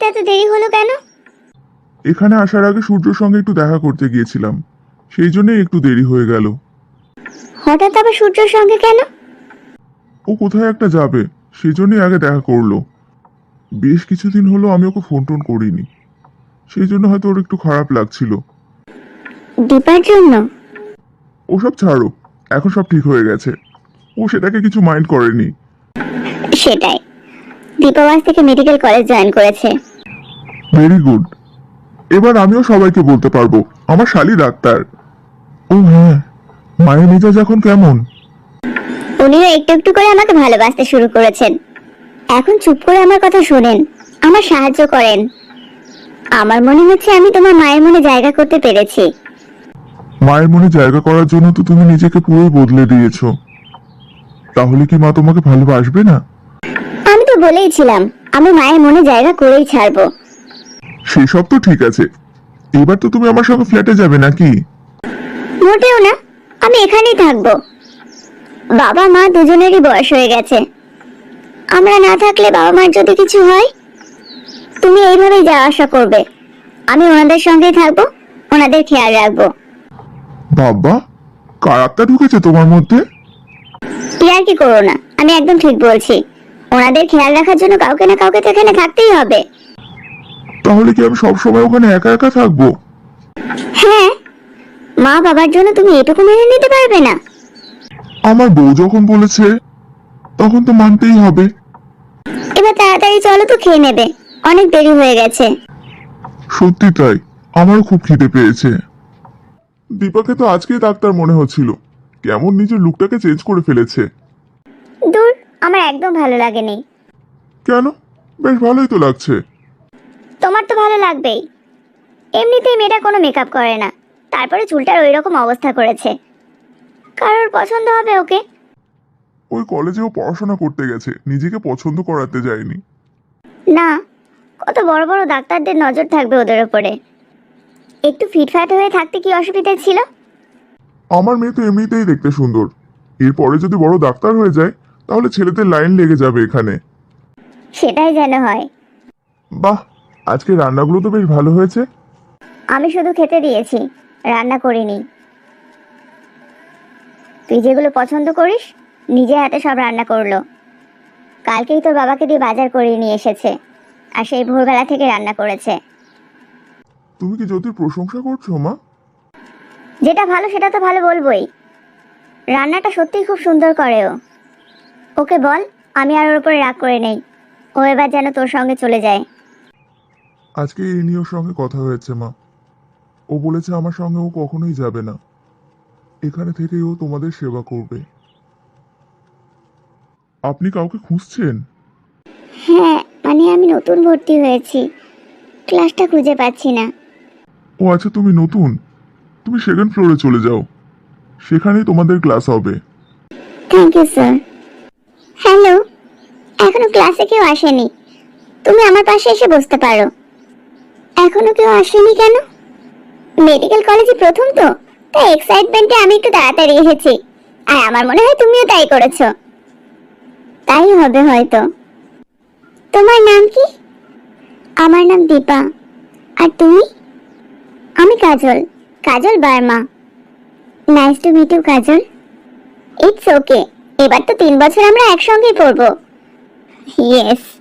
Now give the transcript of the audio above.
আসতে এত দেরি হলো কেন? এখানে আসার আগে সূর্যর সঙ্গে একটু দেখা করতে গিয়েছিলাম। সেই জন্যই একটু দেরি হয়ে গেল। হঠাৎ আবার সূর্যর সঙ্গে কেন? ও কোথায় একটা যাবে সেই জন্যই আগে দেখা করল। বেশ কিছুদিন হলো আমি ওকে ফোন টোন করিনি। সেই জন্য হয়তো ওর একটু খারাপ লাগছিল। দীপার জন্য? ওসব ছাড়ো এখন সব ঠিক হয়ে গেছে। ও সেটাকে কিছু মাইন্ড করেনি। সেটাই। দীপা আজ থেকে মেডিকেল কলেজ জয়েন করেছে। ভেরি গুড এবার আমিও সবাইকে বলতে পারব আমার শালি ডাক্তার। ও হ্যাঁ মায়ের মেজাজ এখন কেমন? উনিও একটু একটু করে আমাকে ভালোবাসতে শুরু করেছেন। এখন চুপ করে আমার কথা শোনেন আমার সাহায্য করেন। আমার মনে হচ্ছে আমি তোমার মায়ের মনে জায়গা করতে পেরেছি। মায়ের মনে জায়গা করার জন্য তো তুমি নিজেকে পুরোই বদলে দিয়েছ। তাহলে কি মা তোমাকে ভালোবাসবে না? আমি তো বলেইছিলাম আমি মায়ের মনে জায়গা করেই ছাড়বো। সেসব তো ঠিক আছে। এবার তো তুমি আমার সঙ্গে ফ্ল্যাটে যাবে নাকি? মোটেও না আমি এখানেই থাকব। বাবা মা দুজনেরই বয়স হয়ে গেছে। আমরা না থাকলে বাবা মার যদি কিছু হয় তুমি এইভাবেই যাওয়া আসা করবে। আমি ওনাদের সঙ্গেই থাকব ওনাদের খেয়াল রাখব। বাবা কারাত্তা ঢুকেছে তোমার মধ্যে? আর কি করো না আমি একদম ঠিক বলছি। ওনাদের খেয়াল রাখার জন্য কাউকে না কাউকে তো এখানে থাকতেই হবে। তাহলে কি আমি সবসময় ওখানে একা একা থাকব? হ্যাঁ মা বাবার জন্য তুমি এটুকু মেনে নিতে পারবে না। আমার বউ যখন বলেছে তখন তো মানতেই হবে। এবার তাড়াতাড়ি চলো তো খেয়ে নেবে অনেক দেরি হয়ে গেছে। সত্যি তাই আমারও খুব খিদে পেয়েছে। দীপাকে তো আজকেই ডাক্তার মনে হচ্ছিল কেমন নিজের লুকটাকে চেঞ্জ করে ফেলেছে। দূর আমার একদম ভালো লাগেনি। কেন? বেশ ভালোই তো লাগছে। ভালো লাগবেই। এমনিতেই মেয়েটা কোনো মেকআপ করে না। তারপরে চুলটার ওই রকম অবস্থা করেছে। কারোর পছন্দ হবে ওকে। ওই কলেজেও পড়াশোনা করতে গেছে। নিজেকে পছন্দ করাতে যায়নি। না কত বড় বড় ডাক্তারদের নজর থাকবে ওদের ওপরে। একটু ফিটফাট হয়ে থাকতে কি অসুবিধা ছিল? আমার মেয়ে তো এমনিতেই দেখতে সুন্দর। এরপরে যদি বড় ডাক্তার হয়ে যায় তাহলে ছেলেদের লাইন লেগে যাবে এখানে। সেটাই যেন হয়। বাহ! আজকে রান্নাগুলো তো বেশ ভালো হয়েছে। আমি শুধু খেতে দিয়েছি রান্না করিনি। তুই যেগুলো পছন্দ করিস নিজে হাতে সব রান্না করল। কালকেই তোর বাবাকে দিয়ে বাজার করিয়ে নিয়ে এসেছে আর সেই ভোরবেলা থেকে রান্না করেছে। তুমি কি জ্যোতির প্রশংসা করছ মা? যেটা ভালো সেটা তো ভালো বলবোই। রান্নাটা সত্যিই খুব সুন্দর করে ও। ওকে বল আমি আর ওর উপরে রাগ করে নেই। ও এবার যেন তোর সঙ্গে চলে যায়। আজকে এই নিয়ে ওর সঙ্গে কথা হয়েছে মা। ও বলেছে আমার সঙ্গে ও কখনোই যাবে না। এখানে থেকেই ও তোমাদের সেবা করবে। আপনি কাউকে খুঁজছেন? হ্যাঁ মানে আমি নতুন ভর্তি হয়েছি। ক্লাসটা খুঁজে পাচ্ছি না। ও আচ্ছা তুমি নতুন? তুমি সেকেন্ড ফ্লোরে চলে যাও। সেখানেই তোমাদের ক্লাস হবে। থ্যাংক ইউ স্যার হ্যালো এখনও ক্লাসে কেউ আসেনি। তুমি আমার পাশে এসে বসতে পারো। এখনও কেউ আসেনি কেন? মেডিকেল কলেজে প্রথম তো, তাই এক্সাইটমেন্টে আমি একটু তাড়াতাড়ি এসেছি। আর আমার মনে হয় তুমিও তাই করেছ। তাই হবে হয়তো। তোমার নাম কি? আমার নাম দীপা। আর তুমি? আমি Kajal Kajal Barma. Nice to meet you Kajal. It's okay এবার তো তিন বছর আমরা একসঙ্গেই পড়ব। ইয়েস